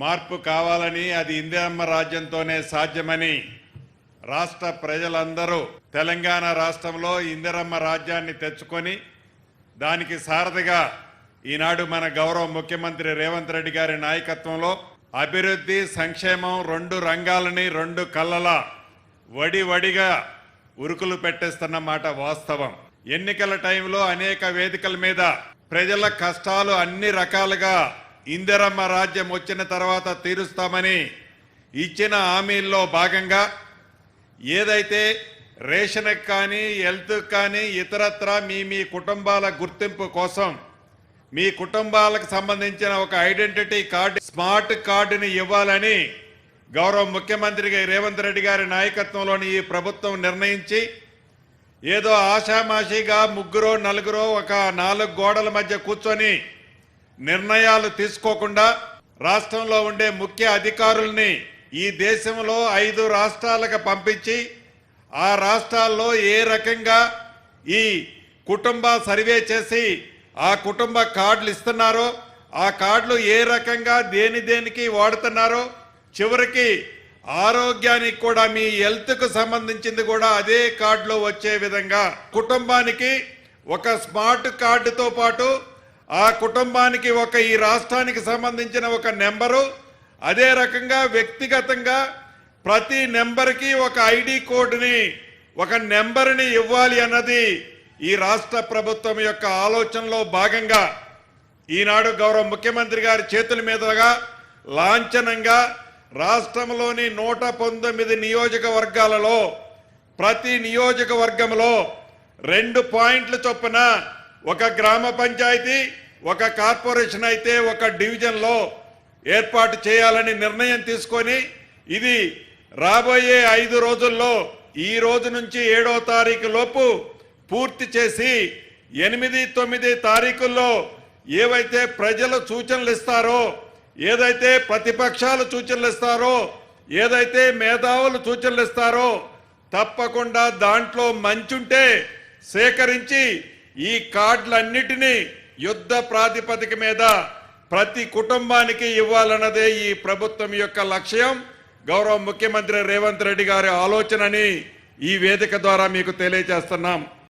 మార్పు కావాలని అది ఇందిరమ్మ రాజ్యంతోనే సాధ్యమని రాష్ట్ర ప్రజలందరూ తెలంగాణ రాష్ట్రంలో ఇందిరమ్మ రాజ్యాన్ని తెచ్చుకొని దానికి సారథిగా ఈనాడు మన గౌరవ ముఖ్యమంత్రి రేవంత్ రెడ్డి గారి నాయకత్వంలో అభివృద్ధి సంక్షేమం రెండు రంగాలని రెండు కళ్ళలా వడి వడిగా ఉరుకులు పెట్టేస్తున్న మాట వాస్తవం. ఎన్నికల టైంలో అనేక వేదికల మీద ప్రజల కష్టాలు అన్ని రకాలుగా ఇందిరమ్మ రాజ్యం వచ్చిన తర్వాత తీరుస్తామని ఇచ్చిన హామీల్లో భాగంగా ఏదైతే రేషన్కి కానీ హెల్త్ కానీ ఇతరత్రా మీ మీ కుటుంబాల గుర్తింపు కోసం మీ కుటుంబాలకు సంబంధించిన ఒక ఐడెంటిటీ కార్డు స్మార్ట్ కార్డుని ఇవ్వాలని గౌరవ ముఖ్యమంత్రి రేవంత్ రెడ్డి గారి నాయకత్వంలోని ఈ ప్రభుత్వం నిర్ణయించి ఏదో ఆషామాషిగా ముగ్గురో నలుగురో ఒక నాలుగు గోడల మధ్య కూర్చొని నిర్ణయాలు తీసుకోకుండా రాష్ట్రంలో ఉండే ముఖ్య అధికారుల్ని ఈ దేశంలో ఐదు రాష్ట్రాలకు పంపించి ఆ రాష్ట్రాల్లో ఏ రకంగా ఈ కుటుంబ సర్వే చేసి ఆ కుటుంబ కార్డులు ఇస్తున్నారో ఆ కార్డులు ఏ రకంగా దేని దేనికి వాడుతున్నారో చివరికి ఆరోగ్యానికి కూడా మీ హెల్త్కు సంబంధించింది కూడా అదే కార్డులో వచ్చే విధంగా కుటుంబానికి ఒక స్మార్ట్ కార్డుతో పాటు ఆ కుటుంబానికి ఒక ఈ రాష్ట్రానికి సంబంధించిన ఒక నెంబరు. అదే రకంగా వ్యక్తిగతంగా ప్రతి నెంబర్కి ఒక ఐడి కోడ్ని ఒక నెంబర్ని ఇవ్వాలి అన్నది ఈ రాష్ట్ర ప్రభుత్వం యొక్క ఆలోచనలో భాగంగా ఈనాడు గౌరవ ముఖ్యమంత్రి గారి చేతుల మీదుగా లాంఛనంగా రాష్ట్రంలోని నూట పంతొమ్మిది నియోజకవర్గాలలో ప్రతి నియోజకవర్గంలో రెండు పాయింట్ల చొప్పున ఒక గ్రామ పంచాయతీ ఒక కార్పొరేషన్ అయితే ఒక డివిజన్లో ఏర్పాటు చేయాలని నిర్ణయం తీసుకొని ఇది రాబోయే ఐదు రోజుల్లో ఈ రోజు నుంచి ఏడో తారీఖు లోపు పూర్తి చేసి ఎనిమిది తొమ్మిది తారీఖుల్లో ఏవైతే ప్రజలు సూచనలు ఇస్తారో ఏదైతే ప్రతిపక్షాలు సూచనలు ఇస్తారో ఏదైతే మేధావులు సూచనలు ఇస్తారో తప్పకుండా దాంట్లో మంచుంటే సేకరించి ఈ కార్డులన్నిటినీ యుద్ధ ప్రాతిపదిక మీద ప్రతి కుటుంబానికి ఇవ్వాలన్నదే ఈ ప్రభుత్వం యొక్క లక్ష్యం. గౌరవ ముఖ్యమంత్రి రేవంత్ రెడ్డి గారి ఆలోచనని ఈ వేదిక ద్వారా మీకు తెలియజేస్తున్నాం.